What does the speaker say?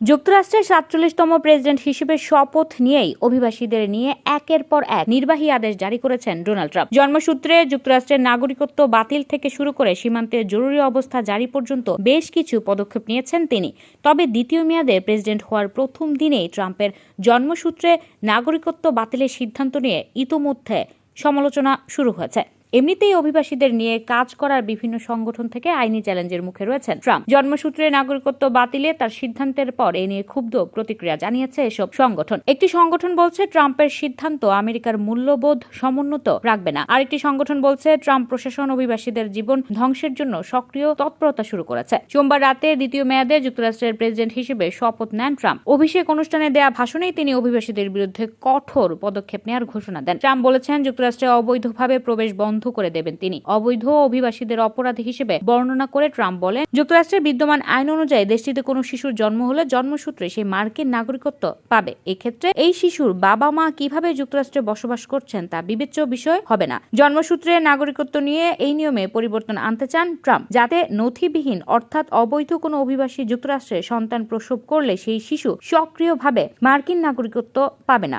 যুক্তরাষ্ট্রের সাতচল্লিশতম প্রেসিডেন্ট হিসেবে শপথ নিয়েই অভিবাসীদের নিয়ে একের পর এক নির্বাহী আদেশ জারি করেছেন ডোনাল্ড ট্রাম্প। জন্মসূত্রে যুক্তরাষ্ট্রের নাগরিকত্ব বাতিল থেকে শুরু করে সীমান্তে জরুরি অবস্থা জারি পর্যন্ত বেশ কিছু পদক্ষেপ নিয়েছেন তিনি। তবে দ্বিতীয় মেয়াদে প্রেসিডেন্ট হওয়ার প্রথম দিনেই ট্রাম্পের জন্মসূত্রে নাগরিকত্ব বাতিলের সিদ্ধান্ত নিয়ে ইতোমধ্যে সমালোচনা শুরু হয়েছে। এমনিতেই অভিবাসীদের নিয়ে কাজ করার বিভিন্ন সংগঠন থেকে আইনি চ্যালেঞ্জের মুখে রয়েছেন ট্রাম্প। জন্মসূত্রে নাগরিকত্ব বাতিলে তার সিদ্ধান্তের পর এ নিয়ে ক্ষুব্ধ প্রতিক্রিয়া জানিয়েছে এসব সংগঠন। একটি সংগঠন বলছে, ট্রাম্পের সিদ্ধান্ত আমেরিকার মূল্যবোধ সমুন্নত রাখবে না। আরেকটি সংগঠন বলছে, ট্রাম্প প্রশাসন অভিবাসীদের জীবন ধ্বংসের জন্য সক্রিয় তৎপরতা শুরু করেছে। সোমবার রাতে দ্বিতীয় মেয়াদে যুক্তরাষ্ট্রের প্রেসিডেন্ট হিসেবে শপথ নেন ট্রাম্প। অভিষেক অনুষ্ঠানে দেয়া ভাষণেই তিনি অভিবাসীদের বিরুদ্ধে কঠোর পদক্ষেপ নেওয়ার ঘোষণা দেন। ট্রাম্প বলেছেন, যুক্তরাষ্ট্রে অবৈধভাবে প্রবেশ বন্ধ করে দেবেন তিনি। অবৈধ অভিবাসীদের অপরাধ হিসেবে বর্ণনা করে ট্রাম্প বলেন, যুক্তরাষ্ট্রের বিদ্যমান আইন অনুযায়ী দেশটিতে কোনো শিশুর জন্ম হলে জন্মসূত্রে সেই মার্কিন নাগরিকত্ব পাবে। এক্ষেত্রে এই শিশুর বাবা মা কীভাবে যুক্তরাষ্ট্রে বসবাস করছেন তা বিবেচ্য বিষয় হবে না। জন্মসূত্রে নাগরিকত্ব নিয়ে এই নিয়মে পরিবর্তন আনতে চান ট্রাম্প। যাতে নথিবিহীন অর্থাৎ অবৈধ কোনো অভিবাসী যুক্তরাষ্ট্রে সন্তান প্রসব করলে সেই শিশু সক্রিয়ভাবে মার্কিন নাগরিকত্ব পাবে না।